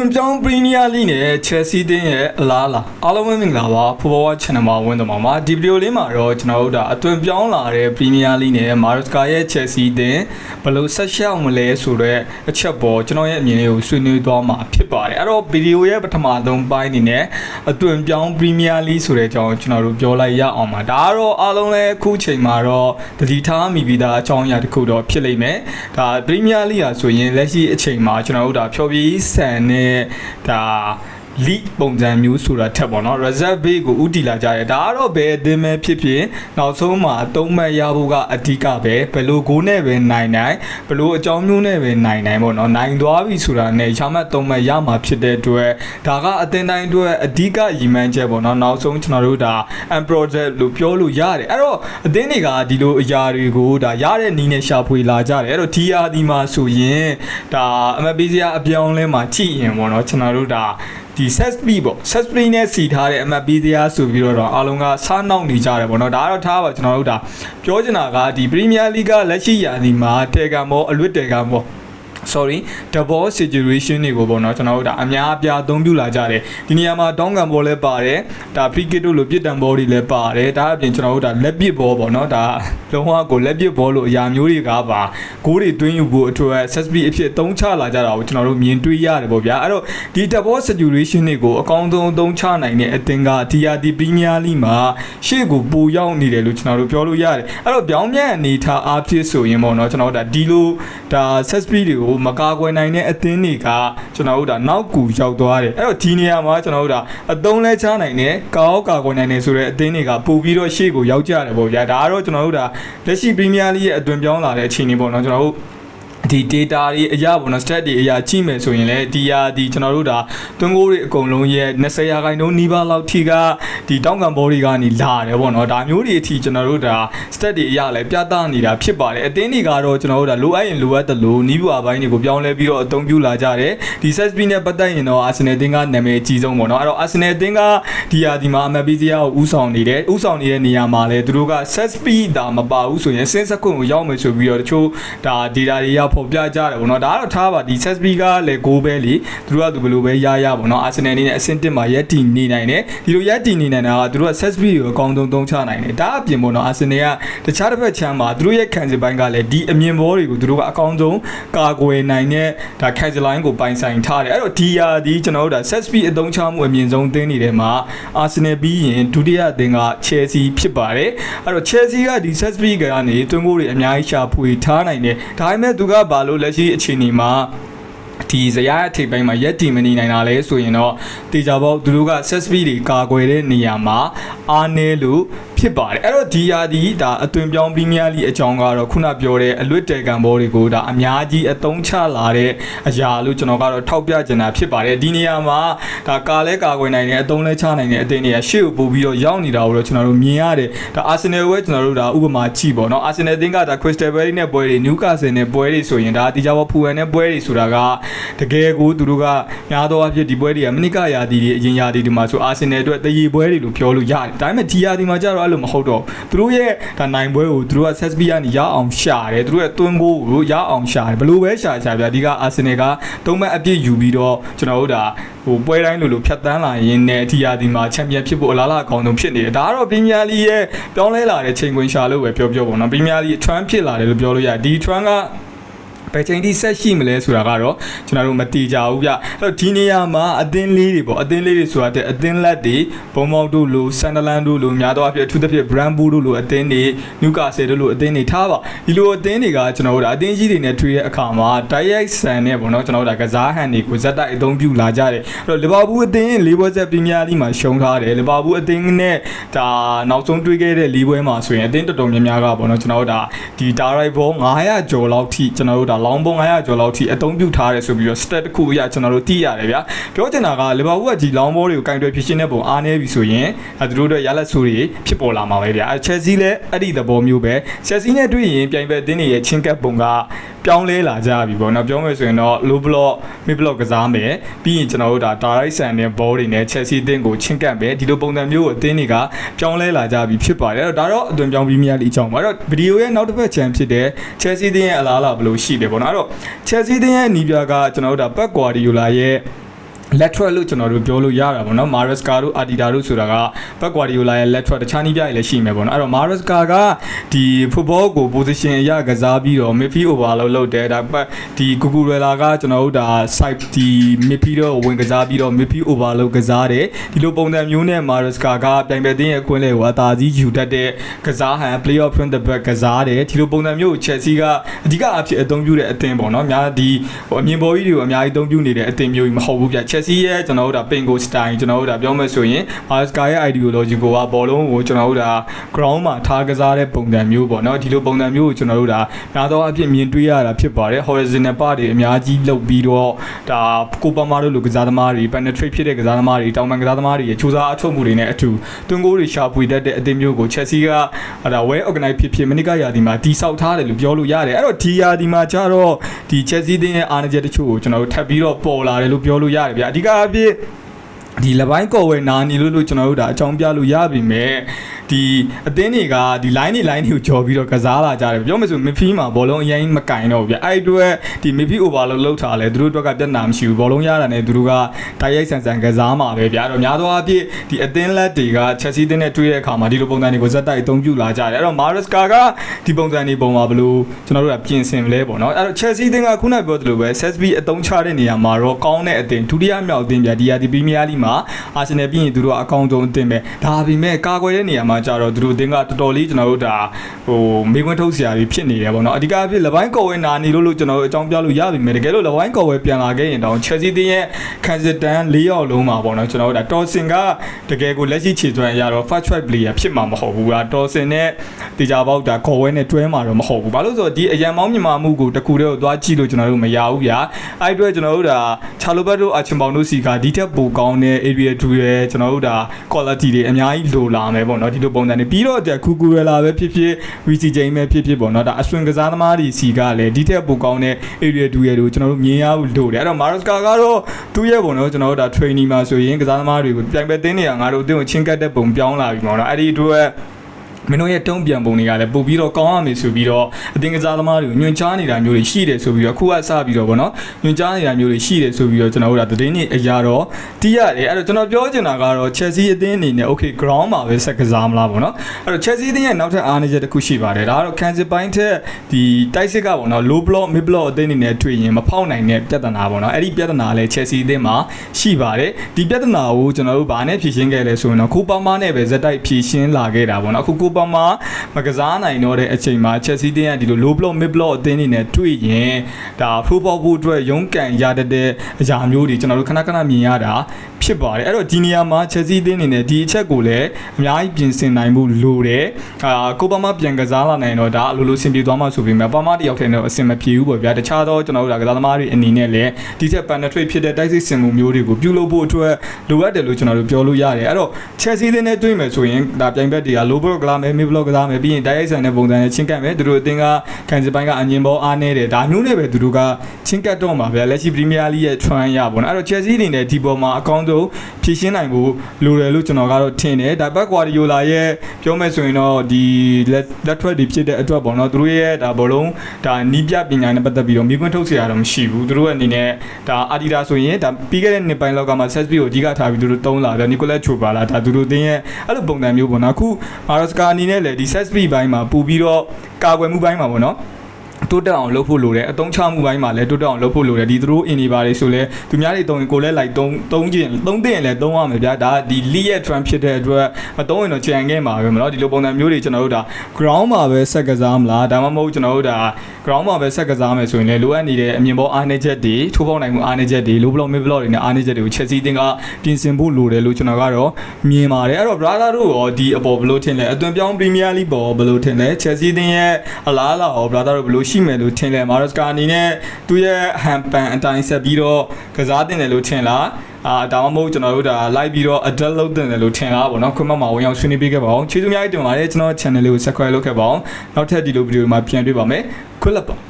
တွန်ပြောင်းပရီးမီးယားလိနဲ့ချယ်ဆီတင်းရဲ့အလားအလာအားလုံးပဲမင်္ဂလာပါဖူဘောဝါ channel မှာဝင်တော့မှာပါဒီဗီဒီယိုလေးမှာတော့ကျွန်တော်တို့ဒါအသွင်ပြောင်းလာတဲ့ပရီးမီးယားလိနဲ့မာရက်စကာရဲ့ချယ်ဆီတင်းဘယ်လိုဆက်ရှောက်မလဲဆိုတော့အချက်ပေါ်ကျွန်တော်ရဲ့အမြင်လေးကိုဆွေးနွေးသွားမှာဖြစ်ပါတယ်အဲ့တော့ဗီဒီယိုရဲ့ပထမဆုံးပိုင်းအနေနဲ့အသွင်ပြောင်းပရီးမီးယားလိဆိုတဲ့အကြောင်းကျွန်တော်တို့ပြောလိုက်ရအောင်ပါဒါကတော့အားလုံးလည်းအခုချိန်မှာတော့တတိထားမိပြီးသားအကြောင်းအရာတစ်ခုတော့ဖြစ်လိမ့်မယ်ဒါပရီးမီးယားလိဟာဆိုရင်လက်ရှိအချိန်မှာကျွန်တော်တို့ဒါဖြော်ပြီးဆန်နဲ့ဒါ league ပုံစံမျိုးဆိုတာထက်ပေါ့နော် reserve bay ကိုဥတီလာကြတယ်ဒါကတော့ဘယ်အသင်းပဲဖြစ်ဖြစ်နောက်ဆုံးမှာအတုံးမဲ့ရဖို့ကအဓိကပဲဘယ်လိုဂိုးနဲ့ပဲနိုင်နိုင်ဘယ်လိုအကြောင်းမျိုးနဲ့ပဲနိုင်နိုင်ပေါ့နော်နိုင်သွားပြီဆိုတာနဲ့ရမှတ်တုံးမဲ့ရမှာဖြစ်တဲ့အတွက်ဒါကအသင်းတိုင်းအတွက်အဓိကရည်မှန်းချက်ပေါ့နော်နောက်ဆုံးကျွန်တော်တို့ဒါ and project လို့ပြောလို့ရတယ်အဲ့တော့အသင်းတွေကဒီလိုအရာတွေကိုဒါရတဲ့နီးနဲ့ရှာဖွေလာကြတယ်အဲ့တော့ TRD မှာဆိုရင်ဒါ MPC အပြောင်းလဲမှာကြည့်ရင်ပေါ့နော်ကျွန်တော်တို့ဒါ ဒီ SSB ပေါ့ SSB နဲ့စီထားတဲ့အမတ်ပေးစရာဆိုပြီးတော့အားလုံးကစားနှောက်နေကြတယ်ပေါ့နော်ဒါကတော့ထားပါကျွန်တော်တို့ဒါပြောချင်တာကဒီ Premier League ကလက်ရှိရာသီမှာတေကံမောအလွတ်တေကံမော sorry double situation တွေကိုပေါ့နော်ကျွန်တော်တို့ဒါအများအပြားအသုံးပြုလာကြတယ်ဒီနေရာမှာတောင်းကန်ဘောလည်းပါတယ်ဒါ free kick တို့လိုပြစ်ဒဏ်ဘောတွေလည်းပါတယ်ဒါအပြင်ကျွန်တော်တို့ဒါလက်ပစ်ဘောပေါ့နော်ဒါလုံးဝကိုလက်ပစ်ဘောလို့အရာမျိုးတွေကပါဂိုးတွေတွင်းယူဖို့အတွက် SSB အဖြစ်အသုံးချလာကြတာကိုကျွန်တော်တို့မြင်တွေ့ရတယ်ပေါ့ဗျာအဲ့တော့ဒီ double situation တွေကိုအကောင်းဆုံးအသုံးချနိုင်တဲ့အသင်းက TRT Premier League မှာရှေ့ကိုပိုရောက်နေတယ်လို့ကျွန်တော်တို့ပြောလို့ရတယ်အဲ့တော့ပြောင်းပြန်အနေထားအားဖြင့်ဆိုရင်ပေါ့နော်ကျွန်တော်တို့ဒါဒီလိုဒါ SSB တွေကိုမကာကွယ်နိုင်တဲ့အသင်းတွေကကျွန်တော်တို့ဒါနောက်ကူရောက်သွားတယ်အဲ့တော့ဒီနေရာမှာကျွန်တော်တို့ဒါအသုံးလဲချနိုင်တယ်ကာအောကာကွယ်နိုင်တယ်ဆိုတဲ့အသင်းတွေကပို့ပြီးတော့ရှေ့ကိုရောက်ကြတယ်ပေါ့ဗျာဒါကတော့ကျွန်တော်တို့ဒါလက်ရှိ Premier League ရဲ့အတွင်ပြောင်းလာတဲ့အခြေအနေပေါ့နော်ကျွန်တော်တို့ ဒီ data တွေအရာပေါ့နော် stat တွေအရာကြည့်မယ်ဆိုရင်လည်းဒီဟာဒီကျွန်တော်တို့ဒါတွန်းကိုတွေအကုန်လုံးရဲ့20ရာခိုင်နှုန်းနီးပါးလောက်ထိကဒီတောင်းကန်ဘောတွေကနေလာတယ်ပေါ့နော်ဒါမျိုးတွေအထိကျွန်တော်တို့ဒါ stat တွေအရာလည်းပြသနေတာဖြစ်ပါတယ်အသင်းတွေကတော့ကျွန်တော်တို့ဒါလိုအပ်ရင်လိုအပ်တယ်လို့နီးပွားပိုင်းတွေကိုပြောင်းလဲပြီးတော့အသုံးပြုလာကြတယ်ဒီ SSB နဲ့ပတ်သက်ရင်တော့ Arsenal အသင်းကနာမည်အကြီးဆုံးပေါ့နော်အဲ့တော့ Arsenal အသင်းကဒီဟာဒီမှာ MPC ကိုဥဆောင်နေတယ်ဥဆောင်နေတဲ့နေရာမှာလည်းသူတို့က SSB ဒါမပါဘူးဆိုရင်စင်းစက်ခွင့်ကိုရောက်မယ်ဆိုပြီးတော့တချို့ဒါ data တွေရဖော်ပြကြတယ်ပေါ့နော်ဒါကတော့ထားပါဒီ SSB ကလည်းဂိုးပဲလေသူတို့ကသူဘယ်လိုပဲရရပေါ့နော် Arsenal အနေနဲ့အဆင့်1မှာရက်တည်နေနိုင်တယ်ဒီလိုရက်တည်နေနိုင်တာကသူတို့က SSB ကိုအကောင်းဆုံးသုံးချနိုင်တယ်ဒါအပြင်ပေါ့နော် Arsenal ကတခြားတစ်ဖက်ချမ်းမှာသူတို့ရဲ့ခံစစ်ပိုင်းကလည်းဒီအမြင်ဘောတွေကိုသူတို့ကအကောင်းဆုံးကာကွယ်နိုင်တဲ့ဒါခံစစ်လိုင်းကိုပိုင်ဆိုင်ထားတယ်အဲ့တော့ဒီဟာဒီကျွန်တော်တို့ဒါ SSB အသုံးချမှုအမြင့်ဆုံးသင်းနေတဲ့မှာ Arsenal ပြီးရင်ဒုတိယအသင်းက Chelsea ဖြစ်ပါတယ်အဲ့တော့ Chelsea ကဒီ SSB ကနေတွင်းကိုတွေအများကြီးရှာဖွေထားနိုင်တယ်ဒါပေမဲ့သူကဘာလို့လက်ရှိအခြေအနေမှာဒီဇယားအထိပ်ပိုင်းမှာရက်တီမနေနိုင်တာလဲဆိုရင်တော့တေချာပေါက်သူတို့က SSB တွေကာကွယ်တဲ့နေရာမှာအားနည်းလို့ ဖြစ်ပါတယ်အဲ့တော့ဒီဟာဒီဒါအသွင်ပြောင်းပရီးမီးယားလိအကြောင်းကတော့ခုနပြောတဲ့အလွတ်တဲကန်ဘောတွေကိုဒါအများကြီးအသုံးချလာတဲ့အရာလို့ကျွန်တော်ကတော့ထောက်ပြချင်တာဖြစ်ပါတယ်ဒီနေရာမှာဒါကာလဲကာကွယ်နိုင်တဲ့အသုံးလဲချနိုင်တဲ့အသင်းတွေကရှေ့ကိုပို့ပြီးတော့ရောက်နေတာကိုတော့ကျွန်တော်တို့မြင်ရတယ်ဒါအာဆင်နယ်ဝဲကျွန်တော်တို့ဒါဥပမာကြည့်ပေါ့နော်အာဆင်နယ်အသင်းကဒါခရစ္စတယ်ဘယ်လီနဲ့ပွဲတွေနယူကာဆယ်နဲ့ပွဲတွေဆိုရင်ဒါတီချာဘောဖူဟန်နဲ့ပွဲတွေဆိုတာကတကယ်ကိုသူတို့ကများသောအားဖြင့်ဒီပွဲတွေကမနစ်ကရာသီတွေအရင်ရာသီတွေမှာဆိုအာဆင်နယ်အတွက်တရေပွဲတွေလို့ပြောလို့ရတယ်ဒါပေမဲ့ဒီရာသီမှာကျတော့အဲ့လိုမဟုတ်တော့သူတို့ရဲ့ဒါနိုင်ပွဲကိုသူတို့က SSB ကနေရအောင်ရှာတယ်သူတို့ရဲ့တွင်းကိုကိုရအောင်ရှာတယ်ဘလို့ပဲရှာရှာပြအဓိကအာဆင်နယ်ကသုံးမဲ့အပြည့်ယူပြီးတော့ကျွန်တော်တို့ဒါဟိုပွဲတိုင်းလိုလိုဖြတ်တန်းလာရင်းနဲ့ဒီရာသီမှာချန်ပီယံဖြစ်ဖို့အလားအလာအကောင်းဆုံးဖြစ်နေတယ်ဒါကတော့ပရီးမီးယားလိရဲ့ပြောင်းလဲလာတဲ့ချိန်ခွင်ရှာလို့ပဲပြောပြောပေါ့နော်ပရီးမီးယားလိ trend ဖြစ်လာတယ်လို့ပြောလို့ရတယ်ဒီ trend က ဘယ်ချိန်ထိဆက်ရှိမလဲဆိုတာကတော့ကျွန်တော်တို့မတိကြဘူးဗျအဲ့တော့ဒီနေရာမှာအသင်းလေးတွေပေါ့အသင်းလေးတွေဆိုတာတဲ့အသင်းလက်တွေဘုံမောက်တို့လိုဆန်ဒလန်တို့လိုများသောအားဖြင့်အထူးသဖြင့် brand blue တို့လိုအသင်းတွေနျူကာဆယ်တို့လိုအသင်းတွေထားပါဒီလိုအသင်းတွေကကျွန်တော်တို့အသင်းကြီးတွေနဲ့ထွေးတဲ့အခါမှာတိုက်ရိုက်ဆန်နဲ့ပေါ့နော်ကျွန်တော်တို့ကစားဟန်တွေကိုဇက်တိုက်အသုံးပြုလာကြတယ်အဲ့တော့လီဗာပူးအသင်းလေးပွဲဆက်ပရီးမီးယားလိမှာရှုံးထားတယ်လီဗာပူးအသင်းနဲ့ဒါနောက်ဆုံးတွေ့ခဲ့တဲ့လေးပွဲမှာဆိုရင်အသင်းတော်တော်များများကပေါ့နော်ကျွန်တော်တို့ဒါဒီဒါရိုက်ဘော900ကျော်လောက်ထိကျွန်တော်တို့ဒါလောင်းပုံ900ကျော်လောက်ထိအသုံးပြုထားတယ်ဆိုပြီးတော့ stat တစ်ခုအရကျွန်တော်တို့သိရတယ်ဗျာပြောချင်တာကလီဗာပူးကဒီလောင်းဘောတွေကိုကင်တွယ်ဖြစ်ရှင်းတဲ့ပုံအားနေပြီဆိုရင်အဲသူတို့တို့ရလက်ဆူတွေဖြစ်ပေါ်လာမှာပဲဗျာအဲ Chelsea လည်းအဲ့ဒီသဘောမျိုးပဲ Chelsea နဲ့တွေ့ရင်ပြိုင်ဘက်အသင်းတွေရဲ့ချင်းကပ်ပုံကပြောင်းလဲလာကြပြီပေါ့နော်ပြောမယ်ဆိုရင်တော့ low block mid block ကစားမယ်ပြီးရင်ကျွန်တော်တို့ဒါ direct send နဲ့ ball တွေနဲ့ Chelsea အသင်းကိုချင်းကပ်မယ်ဒီလိုပုံစံမျိုးကိုအသင်းတွေကပြောင်းလဲလာကြပြီဖြစ်ပါတယ်အဲ့တော့ဒါတော့အသွင်ပြောင်းပရီးမီးယားလိအကြောင်းပါအဲ့တော့ဗီဒီယိုရဲ့နောက်တစ်ဖက်ချန်ဖြစ်တဲ့ Chelsea အသင်းရဲ့အလားအလာဘယ်လိုရှိလဲပေါ့နော်အဲ့တော့ Chelsea အသင်းရဲ့နီးပြကကျွန်တော်တို့ဒါ Pep Guardiola ရဲ့ လက်ထွက်လို့ကျွန်တော်တို့ပြောလို့ရတာပေါ့နော်မာရက်စကာတို့အာဒီတာတို့ဆိုတာကဘက်ကွာဒီယိုလာရဲ့လက်ထွက်တခြားနည်းပြတွေလည်းရှိမယ်ပေါ့နော်အဲ့တော့မာရက်စကာကဒီဖုတ်ဘောကို position အရကစားပြီးတော့ midfield over လို့လုပ်တယ်ဒါပတ်ဒီကူကူရလာကကျွန်တော်တို့ဒါ side ဒီ midfield ကိုဝင်ကစားပြီးတော့ midfield over လို့ကစားတယ်ဒီလိုပုံစံမျိုးနဲ့မာရက်စကာကပြိုင်ပွဲတင်းရဲ့အခွင့်အရေးကိုအသာကြီးယူတတ်တဲ့ကစားဟန် play off from the back ကစားတယ်ဒီလိုပုံစံမျိုးကို Chelsea ကအဓိကအဖြစ်အသုံးပြုတဲ့အသင်းပေါ့နော်အများဒီဟိုအမြင်ပေါ်ကြီးတွေကိုအများကြီးအသုံးပြုနေတဲ့အသင်းမျိုးကြီးမဟုတ်ဘူးဗျ Chelsea ရဲ့ကျွန်တော်တို့ဒါ Pingo style ကျွန်တော်တို့ဒါပြောမယ်ဆိုရင် Barca ရဲ့ ideology ကိုကဘောလုံးကိုကျွန်တော်တို့ဒါ ground မှာထားကစားတဲ့ပုံစံမျိုးပေါ့နော်ဒီလိုပုံစံမျိုးကိုကျွန်တော်တို့ဒါများသောအားဖြင့်မြင်တွေ့ရတာဖြစ်ပါတယ် horizontal part တွေအများကြီးလုပ်ပြီးတော့ဒါကိုပါမာတို့လိုကစားသမားတွေ penetrate ဖြစ်တဲ့ကစားသမားတွေတောင်ပန်ကစားသမားတွေရဲ့စူးစမ်းအထောက်မှုတွေနဲ့အတူတွန်းကိုးတွေရှာဖွေတတ်တဲ့အသင်းမျိုးကို Chelsea ကဒါ well organized ဖြစ်ဖြစ်မနစ်ကရာဒီမှာတီဆောက်ထားတယ်လို့ပြောလို့ရတယ်အဲ့တော့ဒီရာဒီမှာကျတော့ဒီ Chelsea တင်းရဲ့အားနည်းချက်တချို့ကိုကျွန်တော်တို့ထပ်ပြီးတော့ပေါ်လာတယ်လို့ပြောလို့ရတယ်ဗျအဓိကအဖြစ်ဒီလပိုင်းကော်ဝဲနာနီလို့လို့ကျွန်တော်တို့ဒါအကြောင်းပြလို့ရပြီမဲ့ ဒီအသင်းတွေကဒီ line တွေ line တွေကိုကြော်ပြီးတော့ကစားလာကြတယ်ပြောမယ်ဆို midfield မှာဘောလုံးအရင်မကင်တော့ဘူးဗျအဲ့အတွက်ဒီ midfield over လို့လောက်ထားလဲသူတို့အတွက်ကပြဿနာမရှိဘူးဘောလုံးရတာနဲ့သူတို့ကတိုက်ရိုက်ဆန်ဆန်ကစားမှာပဲဗျအဲ့တော့များသောအားဖြင့်ဒီအသင်းလက်တွေက Chelsea တင်းနဲ့တွေ့တဲ့အခါမှာဒီလိုပုံစံတွေကိုဇက်တိုက်အသုံးပြုလာကြတယ်အဲ့တော့ Maresca ကဒီပုံစံတွေပုံမှာဘလို့ကျွန်တော်တို့ကပြင်ဆင်လဲပေါ့နော်အဲ့တော့ Chelsea တင်းကခုနပြောသလိုပဲ Sesby အသုံးချတဲ့နေရာမှာတော့ကောင်းတဲ့အသင်းဒုတိယမြောက်အသင်းဗျဒီယာဒီပရီးမီးယားလိမှာ Arsenal ပြီးရင်သူတို့ကအကောင်းဆုံးအသင်းပဲဒါပေမဲ့ကာကွယ်တဲ့နေရာမှာကျတော့သူတို့အသင်းကတော်တော်လေးကျွန်တော်တို့ဒါဟိုမေးခွန်းထုတ်စရာတွေဖြစ်နေတယ်ပေါ့နော်အဓိကအဖြစ်လပိုင်းကော်ဝဲနာနေလို့လို့ကျွန်တော်တို့အကြောင်းပြလို့ရပြီမယ်တကယ်လို့လပိုင်းကော်ဝဲပြန်လာခဲ့ရင်တော့ Chelsea တင်းရဲ့ခံစစ်တန်း၄ယောက်လုံးမှာပေါ့နော်ကျွန်တော်တို့ဒါတော်စင်ကတကယ်ကိုလက်ရှိခြေသွမ်းရတော့ first choice player ဖြစ်မှာမဟုတ်ဘူးကတော်စင်နဲ့တေချာပေါက်ဒါကော်ဝဲနဲ့တွဲမှာတော့မဟုတ်ဘူးဘာလို့ဆိုတော့ဒီအရန်မောင်းမြန်မာမှုကိုတကူတည်းကိုသွားကြည့်လို့ကျွန်တော်တို့မရဘူးဗျာအဲ့အတွက်ကျွန်တော်တို့ဒါချာလိုဘတ်တို့အချင်ပေါင်တို့စီကဒီထက်ပိုကောင်းတဲ့ area 2ရဲ့ကျွန်တော်တို့ဒါ quality တွေအများကြီးလိုလာမယ်ပေါ့နော်ဒီလိုပုံစံတွေပြီးတော့ကြကူကူရလာပဲဖြစ်ဖြစ် VC ချိန်ပဲဖြစ်ဖြစ်ပေါ့နော်ဒါအဆွင်ကစားသမားတွေစီကလည်းဒီထက်ပိုကောင်းတဲ့ area 2ရဲ့တို့ကျွန်တော်တို့မြင်ရဖို့လိုတယ်အဲ့တော့ Maroska ကတော့သူ့ရဲ့ပုံတော့ကျွန်တော်တို့ဒါ training မှာဆိုရင်ကစားသမားတွေကိုပြိုင်ပွဲတင်းနေရငါတို့အတင်းကိုချင်းကတ်တဲ့ပုံပြောင်းလာပြီပေါ့နော်အဲ့ဒီအတွက် မင်းတို့ရဲ့တုံးပြန်ပုံတွေကလည်းပို့ပြီးတော့ကောင်းရမယ်ဆိုပြီးတော့အတင်းကစားသမားတွေကိုညွှန်ကြားနေတာမျိုးတွေရှိတယ်ဆိုပြီးတော့အခုကစပြီးတော့ဗောနော်ညွှန်ကြားနေတာမျိုးတွေရှိတယ်ဆိုပြီးတော့ကျွန်တော်တို့ကသတင်းတွေအရာတော့တီးရတယ်အဲ့တော့ကျွန်တော်ပြောချင်တာကတော့ Chelsea အသင်းအနေနဲ့ okay ground မှာပဲဆက်ကစားမလားဗောနော်အဲ့တော့ Chelsea အသင်းရဲ့နောက်ထပ်အားနည်းချက်တစ်ခုရှိပါတယ်ဒါကတော့ Kansas ပိုင်းထက်ဒီတိုက်စစ်ကဗောနော် low block mid block အသင်းအနေနဲ့တွေ့ရင်မဖောက်နိုင်တဲ့ပြဿနာဗောနော်အဲ့ဒီပြဿနာလည်း Chelsea အသင်းမှာရှိပါတယ်ဒီပြဿနာကိုကျွန်တော်တို့ဗာနဲ့ဖြေရှင်းခဲ့လဲဆိုရင်တော့ကိုပါမာနဲ့ပဲဇက်တိုက်ဖြေရှင်းလာခဲ့တာဗောနော်အခုကိုပါမာမကစားနိုင်တော့တဲ့အချိန်မှာ Chelsea တင်းကဒီလို low block mid block အသင်းတွေနဲ့တွေ့ရင်ဒါ football ဖို့အတွက်ရုန်းကန်ရတတ်တဲ့အရာမျိုးတွေကျွန်တော်တို့ခဏခဏမြင်ရတာဖြစ်ပါတယ်အဲ့တော့ဒီနေရာမှာ Chelsea အသင်းအနေနဲ့ဒီအချက်ကိုလည်းအများကြီးပြင်ဆင်နိုင်ဖို့လိုတယ်အာကိုပါမပြန်ကစားလာနိုင်တော့ဒါအလိုလိုဆင်ပြေသွားမှဆိုပေမဲ့ပါမတယောက်ထဲတော့အဆင်မပြေဘူးပေါ့ဗျာတခြားသောကျွန်တော်တို့ဒါကစားသမားတွေအနေနဲ့လည်းဒီချက် penetrate ဖြစ်တဲ့တိုက်စစ်စင်မှုမျိုးတွေကိုပြုလုပ်ဖို့အတွက်လိုအပ်တယ်လို့ကျွန်တော်တို့ပြောလို့ရတယ်အဲ့တော့ Chelsea အသင်းနဲ့တွေ့မယ်ဆိုရင်ဒါပြိုင်ဘက်တွေက low block ကစားမယ်မယ်မေဘလော့ကစားမယ်ပြီးရင်တိုက်ရိုက်ဆန်တဲ့ပုံစံနဲ့ချင်းကပ်မယ်သူတို့အတင်းကကန်စစ်ပိုင်းကအငင်ဘောအားနေတယ်ဒါမျိုးနဲ့ပဲသူတို့ကချင်းကပ်တော့မှာဗျာလက်ရှိပရီးမီးယားလိရဲ့ try ရပေါ့နော်အဲ့တော့ Chelsea အနေနဲ့ဒီပေါ်မှာအကောင်းဆုံးဖြည့်ရှင်းနိုင်ဖို့လိုတယ်လို့ကျွန်တော်ကတော့ထင်တယ်ဒါဘက် Guardiola ရဲ့ပြောမယ်ဆိုရင်တော့ဒီလက်ထွက်တွေဖြစ်တဲ့အတွက်ပေါ့နော်သူတို့ရဲ့ဒါဘောလုံးဒါနီးပြပညာနဲ့ပတ်သက်ပြီးတော့မိခွန်းထုတ်စရာတော့မရှိဘူးသူတို့အနေနဲ့ဒါ Adidas ဆိုရင်ဒါပြီးခဲ့တဲ့နှစ်ပိုင်းလောက်ကမှ Sesbi ကိုအဓိကထားပြီးသူတို့တုံးလာဗျာ Nicolas Chopala ဒါသူတို့တင်းရဲ့အဲ့လိုပုံစံမျိုးပေါ့နော်အခု Maroska အနေနဲ့လည်းဒီ Sesbi ဘိုင်းမှာပူပြီးတော့ကာကွယ်မှုဘိုင်းမှာပေါ့နော် တိုးတက်အောင်လုပ်ဖို့လိုတယ်အတုံးချမှုပိုင်းမှာလည်းတိုးတက်အောင်လုပ်ဖို့လိုတယ်ဒီသူတို့အင်ဒီပါတွေဆိုလဲသူများတွေတုံးရင်ကိုလည်းလိုက်တုံးတုံးကျင်တုံးတင်ရင်လည်းတုံးရမယ်ဗျာဒါဒီ lead ရဲ့ trend ဖြစ်တဲ့အတွက်မတုံးရင်တော့ကြံခဲ့မှာပဲမနော်ဒီလိုပုံစံမျိုးတွေကျွန်တော်တို့ဒါ ground မှာပဲဆက်ကစားမလားဒါမှမဟုတ်ကျွန်တော်တို့ဒါ ground မှာပဲဆက်ကစားမယ်ဆိုရင်လည်းလိုအပ်နေတဲ့အမြင်ပေါ်အားနည်းချက်တွေထိုးပေါက်နိုင်မှုအားနည်းချက်တွေ low block mid block တွေနဲ့အားနည်းချက်တွေကိုချက်စီးတင်ကပြင်ဆင်ဖို့လိုတယ်လို့ကျွန်တော်ကတော့မြင်ပါတယ်အဲ့တော့ brother တို့ရောဒီအပေါ်ဘယ်လိုထင်လဲအသွင်ပြောင်း Premier League ပေါ်ဘယ်လိုထင်လဲ Chelsea တင်ရဲ့အလားအလာရော brother တို့ဘယ်လိုရှိမယ်လို့ထင်လဲမာရစကာအနေနဲ့သူ့ရဲ့ဟန်ပန်အတိုင်းဆက်ပြီးတော့ကစားတင်တယ်လို့ထင်လားအာဒါမှမဟုတ်ကျွန်တော်တို့ဒါ live ပြီးတော့ adult လုပ်တင်တယ်လို့ထင်လားပေါ့နော်ခွင့်မမှာဝင်အောင်ဆွေးနွေးပေးခဲ့ပါအောင်ကျေးဇူးအများကြီးတင်ပါတယ်ကျွန်တော် channel လေးကို subscribe လုပ်ခဲ့ပါအောင်နောက်ထပ်ဒီလိုဗီဒီယိုမှာပြန်တွေ့ပါမယ်ခွတ်လက်ပါ